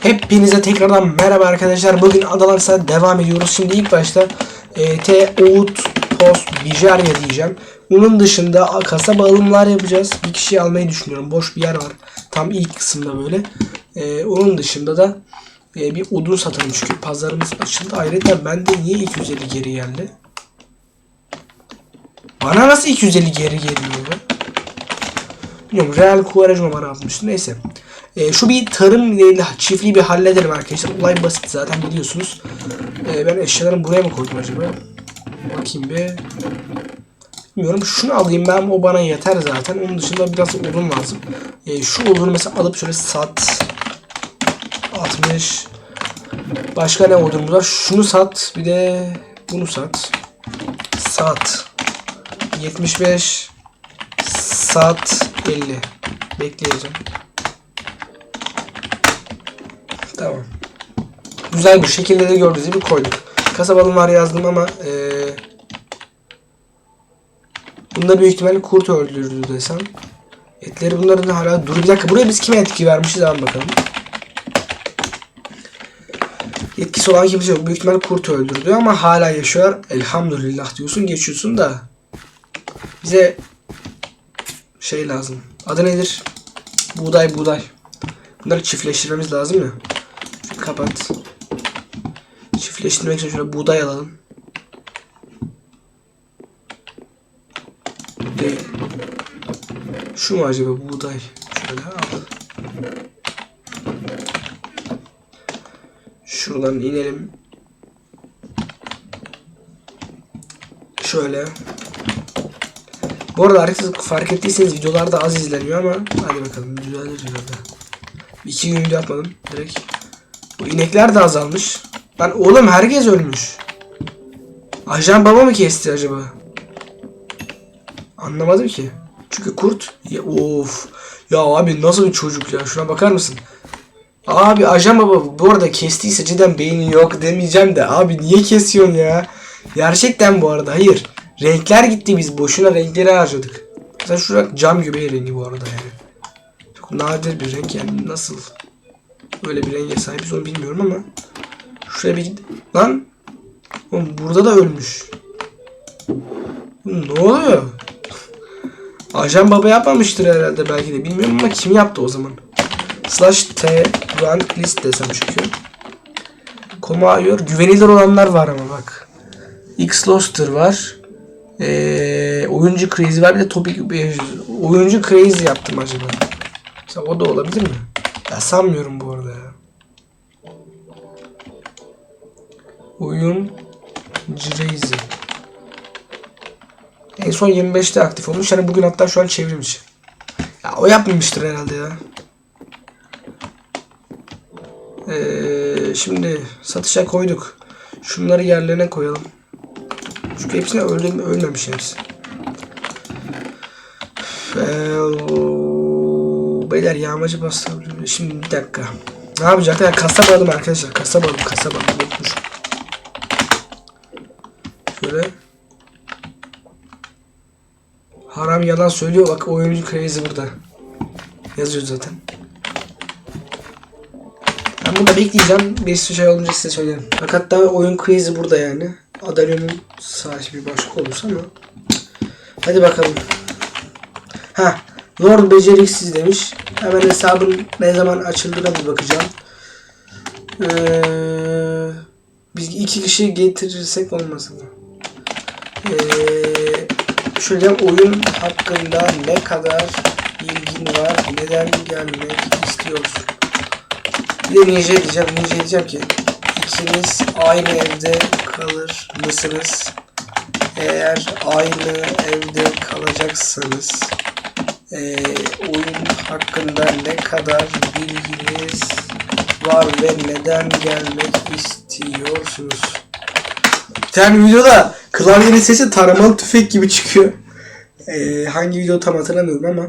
Hepinize tekrardan merhaba arkadaşlar. Bugün Adalarsa devam ediyoruz. Şimdi ilk başta e, T, Oğut, Post, Bijarya diyeceğim. Bunun dışında kasaba alımlar yapacağız. Bir kişiyi almayı düşünüyorum. Boş bir yer var. Tam ilk kısımda böyle. E, onun dışında da e, bir odun satalım çünkü pazarımız açıldı. Ayrıca bende niye 250 geri geldi? Bana nasıl 250 geri geliyor be? Bilmiyorum. Real Kuvarajma bana atmıştı. Neyse. Ee, şu bir tarım çiftliği bir halledelim arkadaşlar. Olay basit zaten biliyorsunuz. Ee, ben eşyalarımı buraya mı koydum acaba? Bakayım bir. Bilmiyorum. Şunu alayım ben. O bana yeter zaten. Onun dışında biraz odun lazım. Ee, şu odunu mesela alıp şöyle sat. 60. Başka ne odunumuz var? Şunu sat. Bir de bunu sat. Sat. 75. Sat 50. Bekleyeceğim. Tamam. Güzel bir şekilde de gördüğünüz gibi koyduk. Kasabalım var yazdım ama eee Bunda büyük ihtimalle kurt öldürdü desem. Etleri bunların da hala dur bir dakika buraya biz kime etki vermişiz hemen bakalım. Yetkisi olan kimse yok. Büyük ihtimalle kurt öldürdü ama hala yaşıyor. Elhamdülillah diyorsun geçiyorsun da. Bize şey lazım. Adı nedir? Buğday buğday. Bunları çiftleştirmemiz lazım ya. Kapat. Çiftleştirmek için şöyle buğday alalım. Değil. Şu mu acaba buğday? Şöyle al. Şuradan inelim. Şöyle. Bu arada arkadaşlar fark ettiyseniz videolarda az izleniyor ama hadi bakalım düzelir herhalde. İki gün video atmadım direkt. Bu inekler de azalmış. Lan oğlum herkes ölmüş. Ajan baba mı kesti acaba? Anlamadım ki. Çünkü kurt. Ya, of. Ya abi nasıl bir çocuk ya. Şuna bakar mısın? Abi ajan baba bu arada kestiyse cidden beyni yok demeyeceğim de. Abi niye kesiyorsun ya? Gerçekten bu arada hayır. Renkler gitti biz boşuna renkleri harcadık. Mesela şurada cam göbeği rengi bu arada yani. Çok nadir bir renk yani nasıl öyle bir renge sahibiz onu bilmiyorum ama. Şuraya bir. Lan. Oğlum burada da ölmüş. Ne oluyor? Ajan baba yapmamıştır herhalde belki de bilmiyorum ama kim yaptı o zaman? Slash T rank list desem çünkü. Koma. Güvenilir olanlar var ama bak. X Loster var. Ee, oyuncu crazy var bir de topic 500. Oyuncu crazy yaptım acaba. Mesela o da olabilir mi? Ya sanmıyorum bu arada ya. Oyun crazy. En son 25'te aktif olmuş. Yani bugün hatta şu an çevrilmiş. Ya o yapmamıştır herhalde ya. Ee, şimdi satışa koyduk. Şunları yerlerine koyalım. Çünkü hepsine öldüm, ölmemiş hepsi. Ee, beyler yağmacı bastırabilirim. Şimdi bir dakika. Ne yapacaklar? Kasaba alalım arkadaşlar. Kasaba alalım. Kasaba alalım. Unutmuşum. Şöyle. Haram yalan söylüyor. Bak oyuncu crazy burada. Yazıyor zaten. Ben burada bekleyeceğim. Bir sürü şey olunca size söylerim. Bak hatta oyun crazy burada yani. Adalyonun sahibi başka olursa ama. Hadi bakalım. Ha, Lord beceriksiz demiş. Hemen hesabın ne zaman açıldığına bir bakacağım. Ee, biz iki kişi getirirsek olmaz mı? Ee, şöyle oyun hakkında ne kadar bilgin var, neden gelmek istiyorsun? Bir de Ninja diyeceğim, Ninja diyeceğim ki ikiniz aynı evde kalır mısınız? Eğer aynı evde kalacaksanız eee, oyun hakkında ne kadar bilginiz var ve neden gelmek istiyorsunuz? Bir tane videoda klavyenin sesi taramalı tüfek gibi çıkıyor. Eee, hangi video tam hatırlamıyorum ama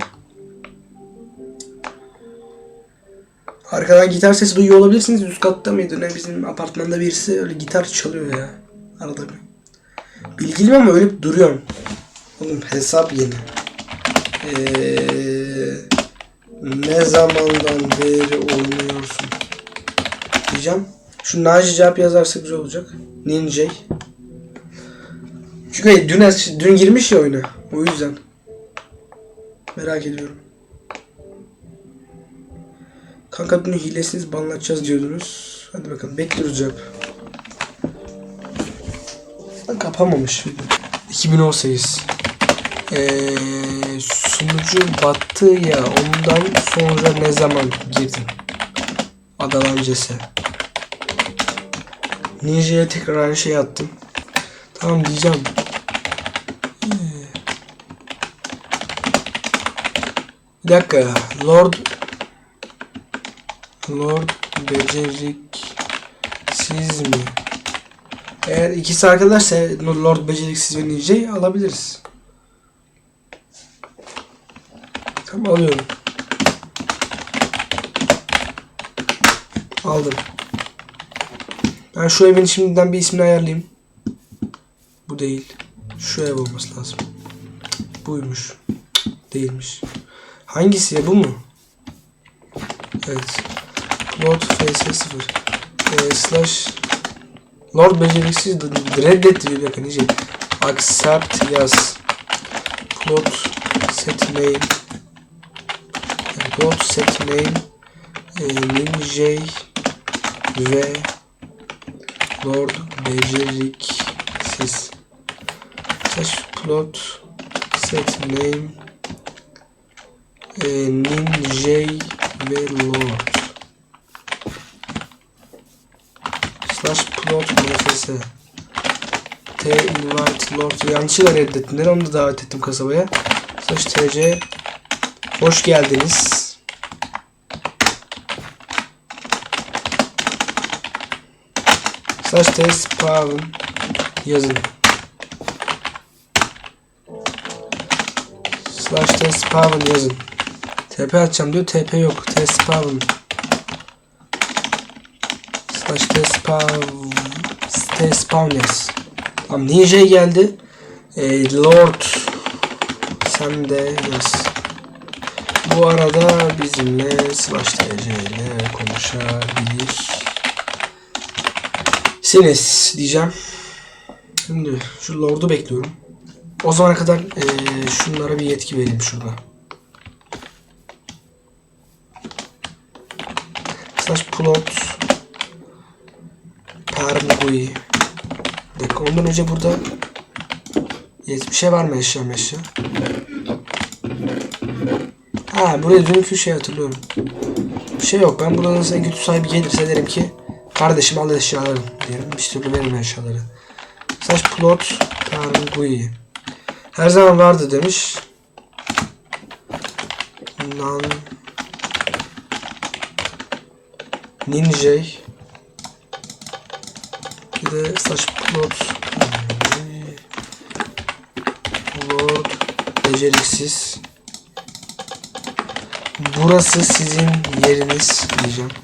Arkadan gitar sesi duyuyor olabilirsiniz. Üst katta mıydı ne bizim apartmanda birisi öyle gitar çalıyor ya. Arada bir. Bilgiliyim ama ölüp duruyorum. Oğlum hesap yeni. Ee, ne zamandan beri oynuyorsun? diyeceğim. Şu Naci cevap yazarsa güzel olacak. Ninja. Çünkü dün, dün girmiş ya oyuna. O yüzden. Merak ediyorum. Kanka dün hilesiniz banlatacağız diyordunuz. Hadi bakalım bekliyoruz cevap. Kapamamış video. 2018. Ee, sunucu battı ya ondan sonra ne zaman girdin? Adalancesi. Ninja'ya tekrar aynı şey attım. Tamam diyeceğim. Bir dakika. Lord Lord beceriksiz mi? Eğer ikisi arkadaşsa Lord beceriksiz ve Ninja'yı alabiliriz. Tamam alıyorum. Aldım. Ben şu evin şimdiden bir ismini ayarlayayım. Bu değil. Şu ev olması lazım. Buymuş. Değilmiş. Hangisi ya bu mu? Evet. Lord FS0 e, slash Lord beceriksiz reddet diyor bakın iyice. Accept yaz. Plot set name plot set name e, ninja ve Lord beceriksiz slash plot set name e, ninja ve Lord slash plot nfs t invite lord yanlışlıkla reddettim. Neden onu da davet ettim kasabaya. Slash tc hoş geldiniz. Slash t spawn yazın. Slash t spawn yazın. TP atacağım diyor. TP yok. T spawn. Slash t spawn. T spawn yaz. Tamam ninja geldi. Ee, Lord sen de yaz. Bu arada bizimle slash tc ile konuşabilir. Siniz diyeceğim. Şimdi şu Lord'u bekliyorum. O zamana kadar ee, şunlara bir yetki vereyim şurada. Slash plot Permugui Bir dakika ondan önce burada bir şey var mı eşya meşya? Ha buraya dünkü şey hatırlıyorum. Bir şey yok. Ben buradan sen güç sahibi gelirse derim ki Kardeşim al eşyalarını diyelim. Bir türlü verin eşyaları. Slash plot Permugui Her zaman vardı demiş. Nan Ninja bir de slash plot Lord beceriksiz Burası sizin yeriniz diyeceğim.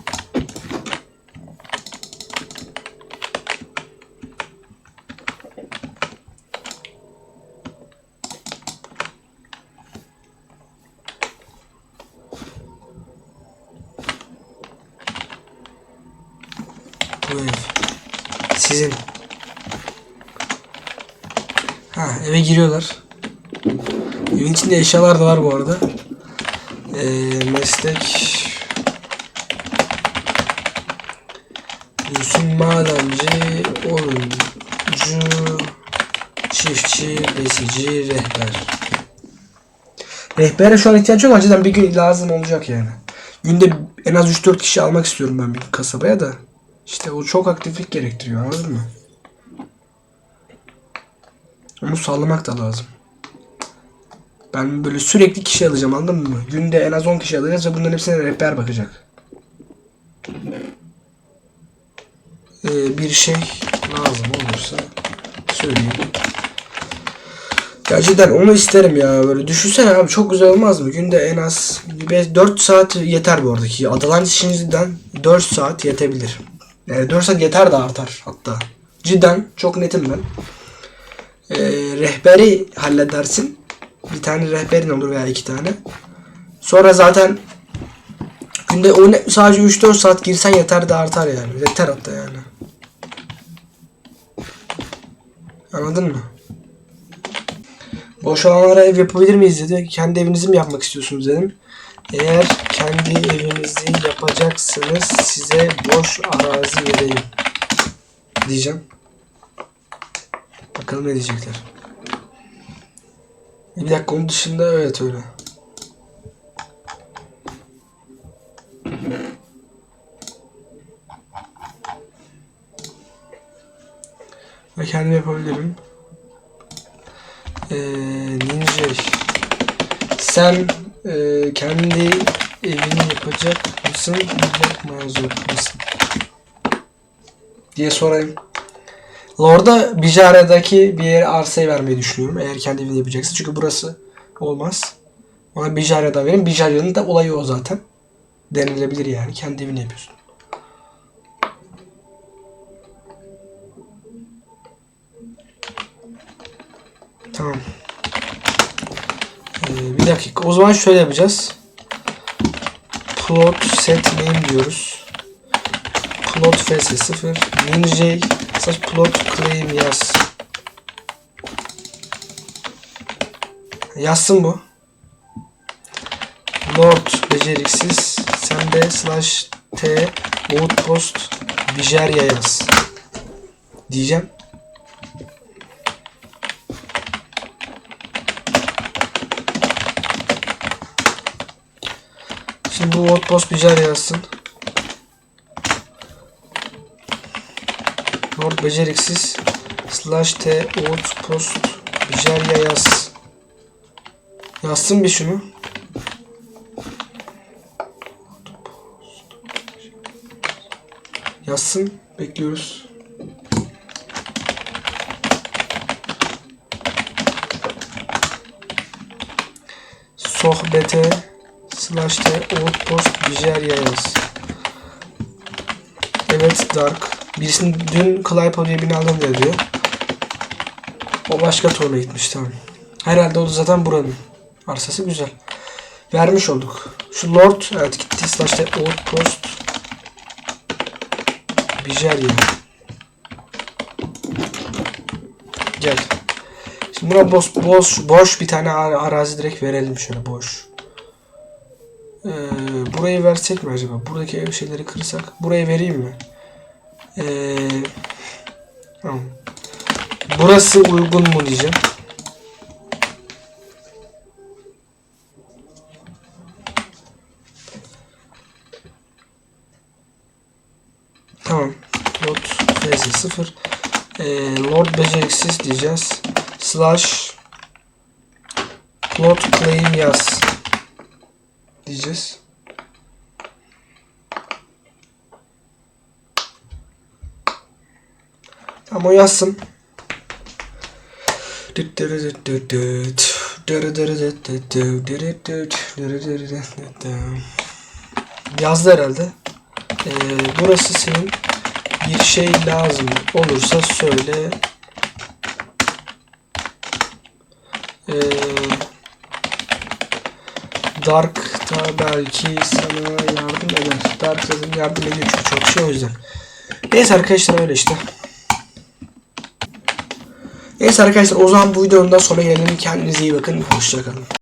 Ev. Sizin. Ha eve giriyorlar. Evin içinde eşyalar da var bu arada. Ee, meslek Gülsün madenci, oyuncu, çiftçi, besici, rehber. Rehbere şu an ihtiyaç yok. Acıdan bir gün lazım olacak yani. Günde en az 3-4 kişi almak istiyorum ben bir kasabaya da. İşte o çok aktiflik gerektiriyor anladın mı? Onu sağlamak da lazım. Ben böyle sürekli kişi alacağım anladın mı? Günde en az 10 kişi alacağız ve bunların hepsine rehber bakacak. Ee, bir şey lazım olursa söyleyeyim. Gerçekten onu isterim ya böyle düşünsene abi çok güzel olmaz mı? Günde en az 4 saat yeter bu aradaki. Adalan işinizden 4 saat yetebilir. 4 saat yeter de artar hatta. Cidden çok netim ben. Ee, rehberi halledersin. Bir tane rehberin olur veya iki tane. Sonra zaten Günde o ne, sadece 3-4 saat girsen yeter de artar yani. Yeter hatta yani. Anladın mı? Boş alanlara ev yapabilir miyiz dedi. Kendi evinizi mi yapmak istiyorsunuz dedim. Eğer kendi evinizi yapacaksınız size boş arazi vereyim. Diyeceğim. Bakalım ne diyecekler. Bir dakika onun dışında evet öyle. Ve kendim yapabilirim. Ee, Ninja. Sen e, kendi evini yapacak mısın? Yapmaya zor mısın? Diye sorayım. Lord'a Bijare'deki bir yere arsayı vermeyi düşünüyorum. Eğer kendi evini yapacaksın. Çünkü burası olmaz. Ona Bijare'den verin. Bijare'nin de olayı o zaten. Denilebilir yani. Kendi evini yapıyorsun. Tamam. Ee, bir dakika. O zaman şöyle yapacağız. Plot set name diyoruz. Plot fs 0 ninja slash plot claim yaz. Yazsın bu. Lord beceriksiz. Sen de slash t outpost Bijerya yaz. Diyeceğim. Bu outpost Bijerya yazsın. Lord beceriksiz slash t outpost Bijerya yaz. Yazsın bir şunu. Yazsın. Bekliyoruz. Sohbete slash t outpost Bijerya yaz. Evet Dark. Birisini dün Claypo diye birini aldım diye diyor. O başka torna gitmiş tamam. Herhalde o da zaten buranın. Arsası güzel. Vermiş olduk. Şu Lord evet gitti. Slash t outpost Bijerya. Gel. Şimdi buna boş, boş, boş bir tane ar- arazi direkt verelim şöyle boş. Ee, burayı versek mi acaba? Buradaki ev şeyleri kırsak. Burayı vereyim mi? Ee, tamam. Burası uygun mu diyeceğim. Tamam. Lord fz 0. Ee, Lord beceriksiz diyeceğiz. Slash plot claim yaz diyeceğiz. Tamam o yazsın. Yazdı herhalde. Ee, burası senin bir şey lazım olursa söyle. Ee, Dark da belki sana yardım eder. Dark zaten yardım ediyor çünkü çok şey o yüzden. Neyse arkadaşlar öyle işte. Neyse arkadaşlar o zaman bu videonun da sonuna gelelim. Kendinize iyi bakın. Hoşçakalın.